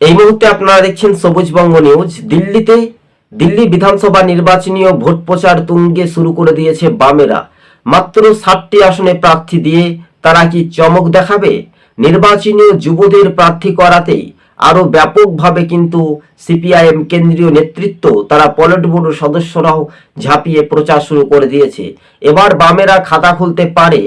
এই মুহূর্তে আপনারা দেখছেন সবুজবঙ্গ নিউজ। দিল্লিতে দিল্লি বিধানসভা নির্বাচনীয় ভোট প্রচার তুঙ্গে শুরু করে দিয়েছে বামেরা। মাত্র ষাটটি আসনে প্রার্থী দিয়ে তারা কি চমক দেখাবে? নির্বাচনীয় যুবদের প্রার্থী করাতেই আরও ব্যাপকভাবে কিন্তু সিপিআইএম কেন্দ্রীয় নেতৃত্ব, তারা পলিট ব্যুরো সদস্যরাও ঝাঁপিয়ে প্রচার শুরু করে দিয়েছে। এবার বামেরা খাতা খুলতে পারে,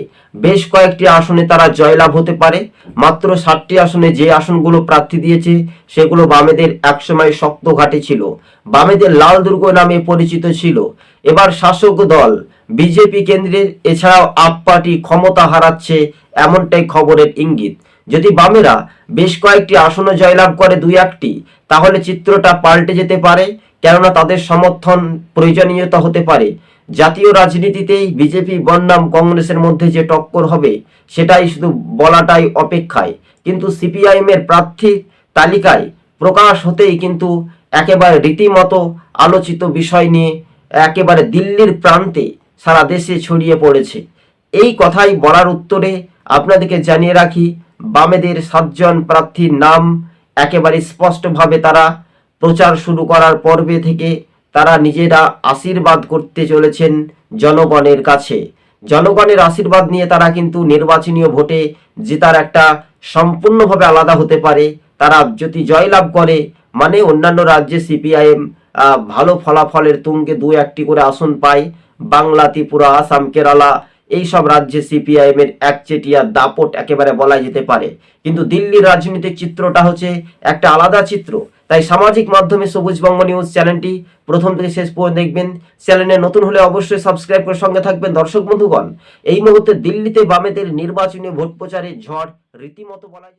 বেশ কয়েকটি আসনে তারা জয়লাভ হতে পারে, মাত্র ষাটটি আসনে যে আসনগুলো প্রার্থী দিয়েছে, সেগুলো বামেদের একসময় শক্ত ঘাটে ছিল। বামেদের লাল দুর্গ নামে পরিচিত ছিল। এবার শাসক দল, বিজেপি কেন্দ্রের, এছাড়াও আপ পার্টি ক্ষমতা হারাচ্ছে, এমনটাই খবরের ইঙ্গিত। যদি বামেরা বেশ কয়েকটি আসনে জয়লাভ করে দুই একটি, তাহলে চিত্রটা পাল্টে যেতে পারে, কেননা তাদের সমর্থন প্রয়োজনীয়তা হতে পারে। জাতীয় রাজনীতিতেই বিজেপি বনাম কংগ্রেসের মধ্যে যে টক্কর হবে, সেটাই শুধু বলাটাই অপেক্ষায়। কিন্তু সিপিআইএম এর প্রার্থী তালিকায় প্রকাশ হতেই কিন্তু একেবারে রীতিমতো আলোচিত বিষয় নিয়ে একেবারে দিল্লির প্রান্তে সারা দেশে ছড়িয়ে পড়েছে। এই কথাই বলার উত্তরে আপনাদেরকে জানিয়ে রাখি বামেদের সাতজন প্রার্থীর নাম একেবারে স্পষ্টভাবে তারা প্রচার শুরু করার পর্বে থেকে তারা নিজেরা আশীর্বাদ করতে চলেছেন জনগণের কাছে। জনগণের আশীর্বাদ নিয়ে তারা কিন্তু নির্বাচনীয় ভোটে জেতার একটা সম্পূর্ণভাবে আলাদা হতে পারে। তারা যদি জয়লাভ করে মানে অন্যান্য রাজ্যে সিপিআইএম ভালো ফলাফলের তুঙ্গে দু একটি করে আসন পায়। বাংলা, ত্রিপুরা, আসাম, কেরালা এই সব রাজ্যে সিপিআইএম এর একচেটিয়া দাপট একেবারে বলা যেতে পারে। কিন্তু দিল্লির রাজনৈতিক চিত্রটা হচ্ছে একটা আলাদা চিত্র। তাই সামাজিক মাধ্যমে সবুজ সবুজবঙ্গ নিউজ চ্যানেলটি প্রথম থেকে শেষ পর্যন্ত দেখবেন। চ্যানেলে নতুন হলে অবশ্যই সাবস্ক্রাইব করে সঙ্গে থাকবেন দর্শক বন্ধুগণ। এই মুহূর্তে দিল্লিতে বামেদের নির্বাচনী ভোট প্রচারে ঝড় রীতিমতো বলা